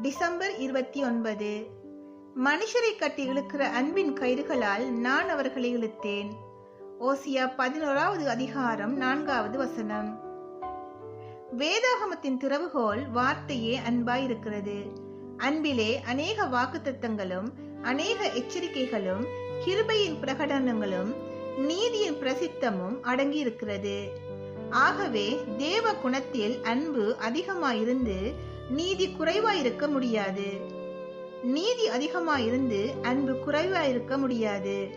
December இருபத்தி ஒன்பது. மனுஷரை கட்டி இழுக்கிற அன்பின் கயிறுகளால் நான் அவர்களை இழுத்தேன். ஓசியா பதினோராவது அதிகாரம் நான்காவது வசனம். வேதாகமத்தின் திறவுகோல் வார்த்தையே அன்பாயிருக்கிறது. அன்பிலே அநேக வாக்குத்தத்தங்களும் அநேக எச்சரிக்கைகளும் கிருபையின் பிரகடனங்களும் நீதியின் பிரசித்தமும் அடங்கியிருக்கிறது. ஆகவே தேவ குணத்தில் அன்பு அதிகமாயிருந்து நீதி குறைவாயிருக்க முடியாது. நீதி அதிகமாயிருந்து அன்பு குறைவாயிருக்க முடியாது.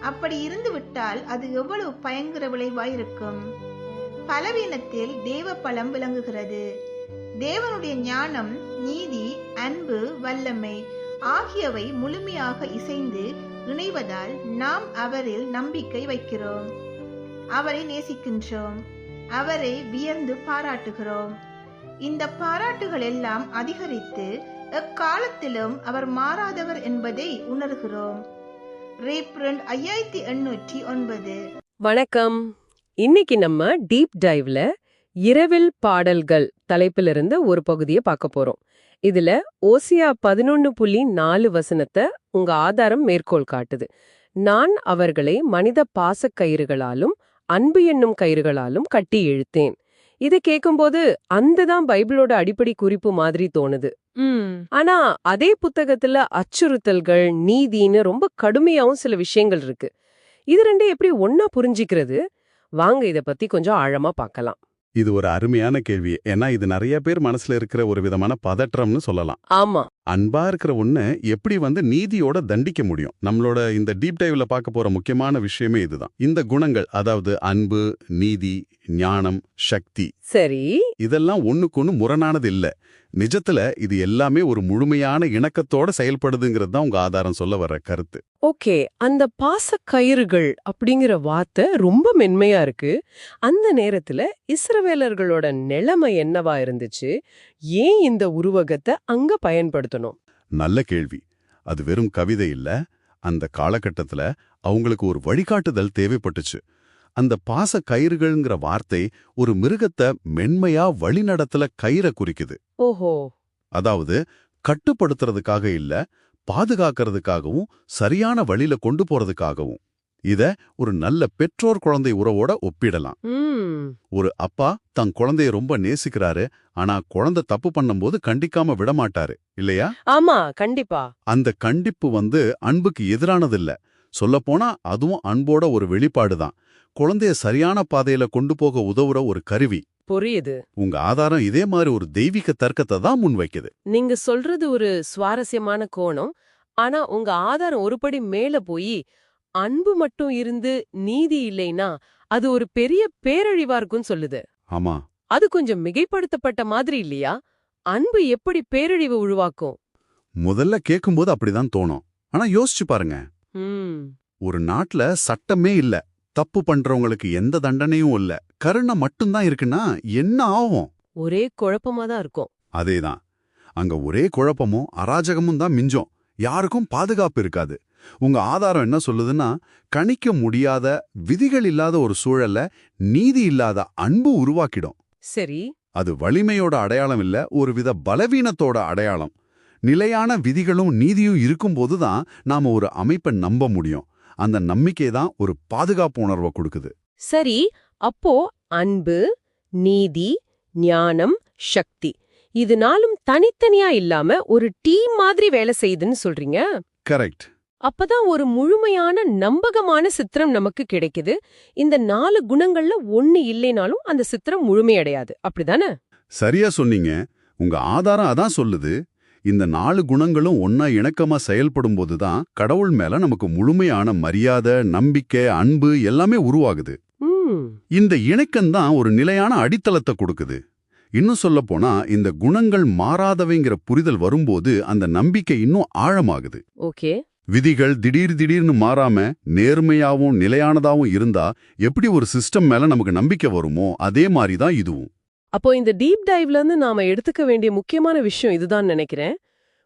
அப்படி இருந்து விட்டால் அது எவ்வளவு பயங்கர விளைவாயிருக்கும்? பலவீனத்தில் தேவ பலம் விளங்குகிறது. தேவனுடைய ஞானம் நீதி அன்பு வல்லமை ஆகியவை முழுமையாக இசைந்து இணைவதால் நாம் அவரில் நம்பிக்கை வைக்கிறோம். அவரை நேசிக்கின்றோம். அவரை வியந்து பாராட்டுகிறோம். இந்த பாராட்டுகள் எல்லாம் அதிகரித்து எக்காலத்திலும் அவர் மாறாதவர் என்பதை உணர்கிறோம். ரீப்ரண்ட் ஐயாயிரத்தி எண்ணூற்றி ஒன்பது. வணக்கம். இன்னைக்கு நம்ம டீப் டைவ்ல இரவில் பாடல்கள் தலைப்பிலிருந்து ஒரு பகுதியை பார்க்க போறோம். இதுல ஓசியா பதினொன்னு புள்ளி நாலு வசனத்தை உங்க ஆதாரம் மேற்கோள் காட்டுது. நான் அவர்களை மனித பாசக் கயிறுகளாலும் அன்பு என்னும் கயிறுகளாலும் கட்டி இழுத்தேன். இதை கேட்கும்போது அந்த தான் பைபிளோட அடிப்படை குறிப்பு மாதிரி தோணுது. ஆனா அதே புத்தகத்துல அச்சுறுத்தல்கள் நீதின்னு ரொம்ப கடுமையாவும் சில விஷயங்கள் இருக்கு. இது ரெண்டும் எப்படி ஒன்னா புரிஞ்சிக்கிறது? வாங்க இத பத்தி கொஞ்சம் ஆழமா பார்க்கலாம் இது ஒரு அருமையான கேள்வி. ஏன்னா இது நிறைய பேர் மனசுல இருக்கிற ஒரு விதமான பதற்றம்னு சொல்லலாம். ஆமா. அன்பா இருக்கிற ஒண்ணு எப்படி வந்து நீதியோட தண்டிக்க முடியும்? நம்மளோட இந்த டீப் டைவ்ல பார்க்க போற முக்கியமான விஷயமே இதுதான். இந்த குணங்கள் அதாவது அன்பு நீதி ஞானம் சக்தி. சரி. இதெல்லாம் ஒண்ணுக்கொன்னு முரணானது இல்ல நிஜத்துல இது எல்லாமே ஒரு முழுமையான இணக்கத்தோட செயல்படுதுங்கிறது தான் உங்க ஆதாரம் சொல்ல வர்ற கருத்து. ஓகே. அந்த பாச கயிறுகள் அப்படிங்கிற வார்த்தை ரொம்ப மென்மையா இருக்கு. அந்த நேரத்துல இஸ்ரவேலர்களோட நிலைமை என்னவா இருந்துச்சு? ஏன் இந்த உருவகத்தை அங்க பயன்படுத்தணும்? நல்ல கேள்வி. அது வெறும் கவிதை இல்ல. அந்த காலகட்டத்துல அவங்களுக்கு ஒரு வழிகாட்டுதல் தேவைப்பட்டுச்சு. அந்த பாச கயிறுகள்ங்கிற வார்த்தை ஒரு மிருகத்தை மென்மையா வழிநடத்தல கயிறை குறிக்குது. ஓஹோ. அதாவது கட்டுப்படுத்துறதுக்காக இல்ல பாதுகாக்கிறதுக்காகவும் சரியான வழியில கொண்டு போறதுக்காகவும். இத ஒரு நல்ல பெற்றோர் குழந்தை உறவோட ஒப்பிடலாம். ஒரு அப்பா தன் குழந்தைய ரொம்ப நேசிக்கிறாரு ஆனா குழந்தை தப்பு பண்ணும்போது கண்டிக்காம விடமாட்டாரு இல்லையா? ஆமா கண்டிப்பா. அந்த கண்டிப்பு வந்து அன்புக்கு எதிரானதில்ல சொல்லப்போனா அதுவும் அன்போட ஒரு வெளிப்பாடுதான். குழந்தைய சரியான பாதையில கொண்டு போக உதவுற ஒரு கருவி. புரியுது. உங்க ஆதாரம் இதே மாதிரி ஒரு தெய்வீக தர்க்கத்தை தான் முன்வைக்குது நீங்க சொல்றது ஒரு சுவாரஸ்யமான கோணம். ஆனா உங்க ஆதாரம் ஒருபடி மேல போய் அன்பு மட்டும் இருந்து நீதி இல்லைனா அது ஒரு பெரிய பேரழிவா இருக்கும்னு சொல்லுது. ஆமா. அது கொஞ்சம் மிகைப்படுத்தப்பட்ட மாதிரி இல்லையா? அன்பு எப்படி பேரழிவு உருவாக்கும்? முதல்ல கேட்கும்போது அப்படிதான் தோணும். ஆனா யோசிச்சு பாருங்க. ஒரு நாட்டுல சட்டமே இல்ல. தப்பு பண்றவங்களுக்கு எந்த தண்டனையும் இல்ல. கருணை மட்டும்தான் இருக்குன்னா என்ன ஆகும்? ஒரே குழப்பமா தான் இருக்கும். அதேதான். அங்க ஒரே குழப்பமும் அராஜகமும் தான் மிஞ்சம். யாருக்கும் பாதுகாப்பு இருக்காது. உங்க ஆதாரம் என்ன சொல்லுதுன்னா கணிக்க முடியாத விதிகள் இல்லாத ஒரு சூழல்ல நீதி இல்லாத அன்பு உருவாக்கிடும். சரி. அது வலிமையோட அடையாளம் இல்ல ஒருவித பலவீனத்தோட அடையாளம். நிலையான விதிகளும் நீதியும் இருக்கும்போது தான் நாம ஒரு அமைப்பை நம்ப முடியும். அந்த நம்பிக்கை தான் ஒரு பாதுகாப்பு உணர்வை கொடுக்குது. சரி அப்போ அன்பு நீதி ஞானம் சக்தி இது நாளும் தனித்தனியா இல்லாம ஒரு டீம் மாதிரி வேலை செய்யுதுன்னு சொல்றீங்க? கரெக்ட். அப்பதான் ஒரு முழுமையான நம்பகமான சித்திரம் நமக்கு கிடைக்குது. இந்த நாலு குணங்கள்ல ஒண்ணு இல்லைனாலும் அந்த சித்திரம் முழுமையடையாது. அப்படிதானே? சரியா சொன்னீங்க. உங்க ஆதாரம் அதான் சொல்லுது. இந்த நாலு குணங்களும் ஒன்னா இணக்கமா செயல்படும் போதுதான் கடவுள் மேல நமக்கு முழுமையான மரியாதை நம்பிக்கை அன்பு எல்லாமே உருவாகுது. இந்த இணக்கம்தான் ஒரு நிலையான அடித்தளத்தை கொடுக்குது. இன்னும் சொல்லப் போனா இந்த குணங்கள் மாறாதவைங்கிற புரிதல் வரும்போது அந்த நம்பிக்கை இன்னும் ஆழமாகுது. ஓகே. விதிகள் திடீர் திடீர்னு மாறாம நேர்மையாவும் நிலையானதாவும் இருந்தா எப்படி ஒரு சிஸ்டம் மேல நமக்கு நம்பிக்கை வருமோ அதே மாதிரி தான் இதுவும். அப்போ இந்த டீப் டைவ்ல இருந்து நாம எடுத்துக்க வேண்டிய முக்கியமான விஷயம் இதுதான் நினைக்கிறேன்.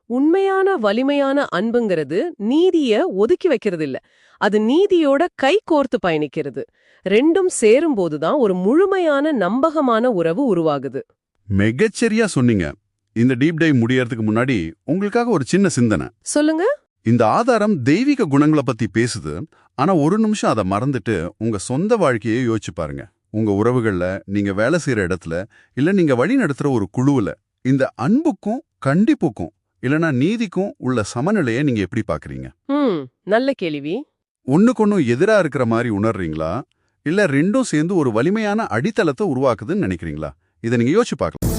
உண்மையான வலிமையான அன்புங்கிறது நீதிய ஒதுக்கி வைக்கிறது இல்ல அது நீதியோட கை கோர்த்து பயணிக்கிறது. ரெண்டும் சேரும்போதுதான் ஒரு முழுமையான நம்பகமான உறவு உருவாகுது. மிகச்சரியா சொன்னீங்க. இந்த டீப் டைவ் முடியறதுக்கு முன்னாடி உங்களுக்காக ஒரு சின்ன சிந்தனை. சொல்லுங்க. இந்த ஆதாரம் தெய்வீக குணங்களை பத்தி பேசுது. ஆனா ஒரு நிமிஷம் அதை மறந்துட்டு உங்க சொந்த வாழ்க்கையை யோசிச்சு பாருங்க. உங்க உறவுகள்ல நீங்க வேலை செய்யற இடத்துல இல்ல நீங்க வழி நடத்துற ஒரு குழுவுல இந்த அன்புக்கும் கண்டிப்புக்கும் இல்லனா நீதிக்கும் உள்ள சமநிலையை நீங்க எப்படி பாக்குறீங்க? நல்ல கேள்வி. ஒண்ணுக்கொன்னும் எதிரா இருக்கிற மாதிரி உணர்றீங்களா? இல்ல ரெண்டும் சேர்ந்து ஒரு வலிமையான அடித்தளத்தை உருவாக்குதுன்னு நினைக்கிறீங்களா? இதை நீங்க யோசிச்சு பார்க்கலாம்